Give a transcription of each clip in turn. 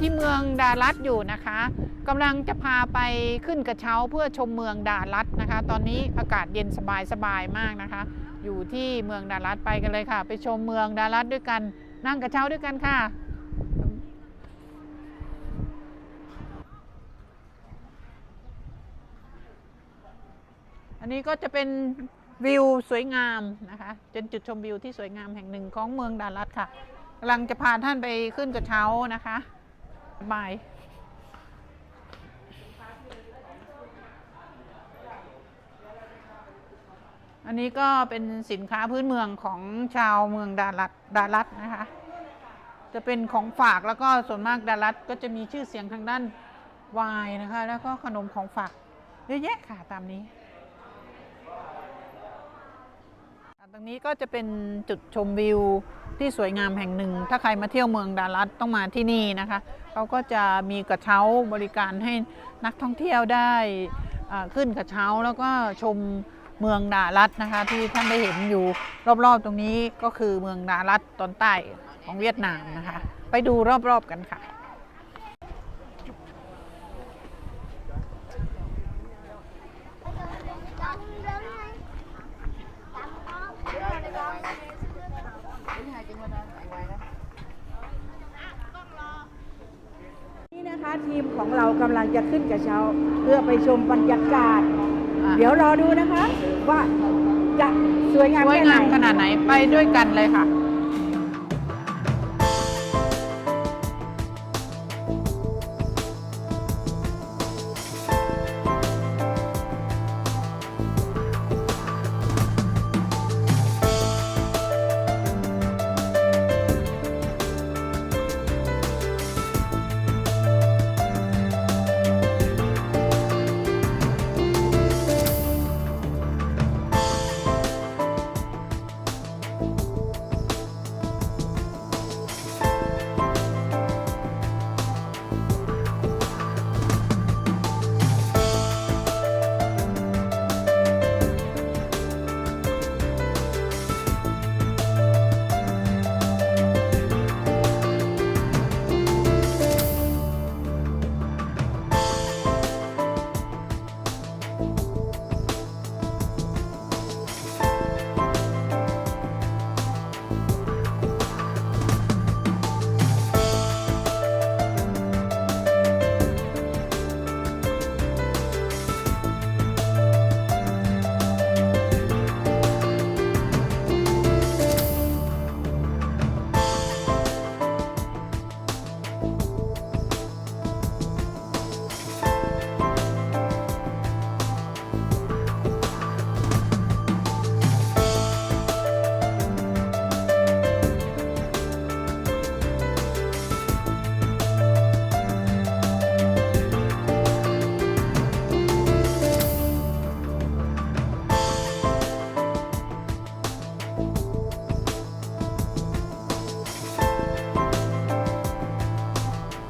ที่เมืองดารัตอยู่นะคะกำลังจะพาไปขึ้นกระเช้าเพื่อชมเมืองดารัตนะคะ ตอนนี้อากาศเย็นสบายสบายมากนะคะ อยู่ที่เมืองดารัตไปกันเลยค่ะ ไปชมเมืองดารัตด้วยกัน นั่งกระเช้าด้วยกันค่ะอันนี้ก็จะเป็นวิวสวยงามนะคะเป็นจุดชมวิวที่สวยงามแห่งหนึ่งของเมืองดารัตค่ะกำลังจะพาท่านไปขึ้นกระเช้านะคะ บายอันนี้ก็เป็นสินค้าพื้นเมืองของชาวเมืองดารัตดารัตนะคะ จะเป็นของฝากแล้วก็ส่วนมากดารัตก็จะมีชื่อเสียงทางด้านวน์นะคะ แล้วก็ขนมของฝากเยอะแยะค่ะตามนี้ ตรงนี้ก็จะเป็นจุดชมวิว ที่สวยงามแห่งหนึ่ง ถ้าใครมาเที่ยวเมืองดาลัดต้องมาที่นี่นะคะเขาก็จะมีกระเช้าบริการให้นักท่องเที่ยวได้อ่าขึ้นกระเช้าแล้วก็ชมเมืองดาลัดนะคะ ที่ท่านได้เห็นอยู่รอบๆตรงนี้ก็คือเมืองดาลัดตอนใต้ของเวียดนามนะคะ ไปดูรอบๆกันค่ะ นี่นะคะ ทีมของเรากำลังจะขึ้นกระเช้า เพื่อไปชมบรรยากาศ อะ เดี๋ยวรอดูนะคะ ว่าจะสวยงามสวยแค่ไหนงามขนาดไหนไปด้วยกันเลยค่ะ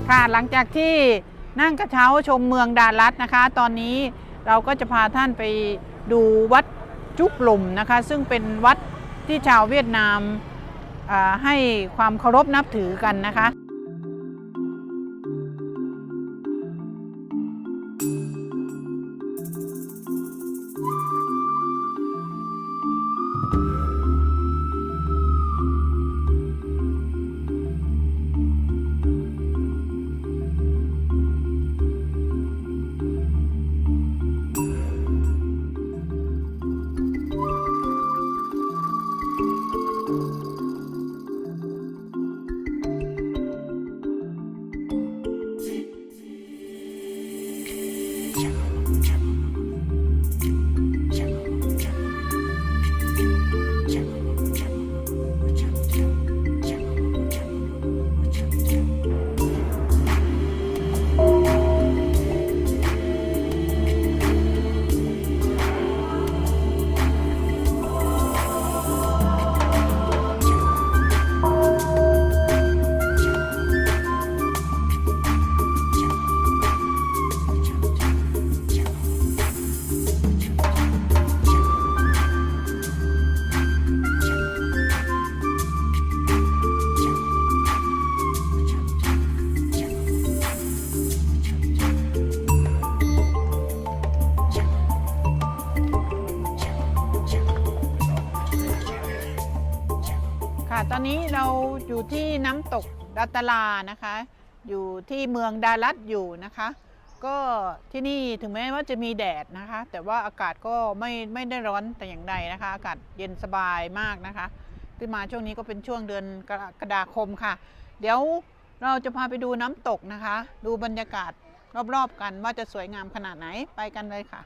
ค่ะหลังจากที่นั่งกระเช้าชมเมืองดารัตนะคะ ตอนนี้เราก็จะพาท่านไปดูวัดจุกหลุมนะคะ ซึ่งเป็นวัดที่ชาวเวียดนามให้ความเคารพนับถือกันนะคะ อนนี้เราอยู่ที่น้ำตกดัตลานะคะ อยู่ที่เมืองดารัตอยู่นะคะ ก็ที่นี่ถึงแม้ว่าจะมีแดดนะคะ แต่ว่าอากาศก็ไม่ไม่ได้ร้อนแต่อย่างใดนะคะ อากาศเย็นสบายมากนะคะที่มาช่วงนี้ก็เป็นช่วงเดือนกรกฎาคมค่ะ เดี๋ยวเราจะพาไปดูน้ำตกนะคะ ดูบรรยากาศรอบๆกันว่าจะสวยงามขนาดไหนไปกันเลยค่ะ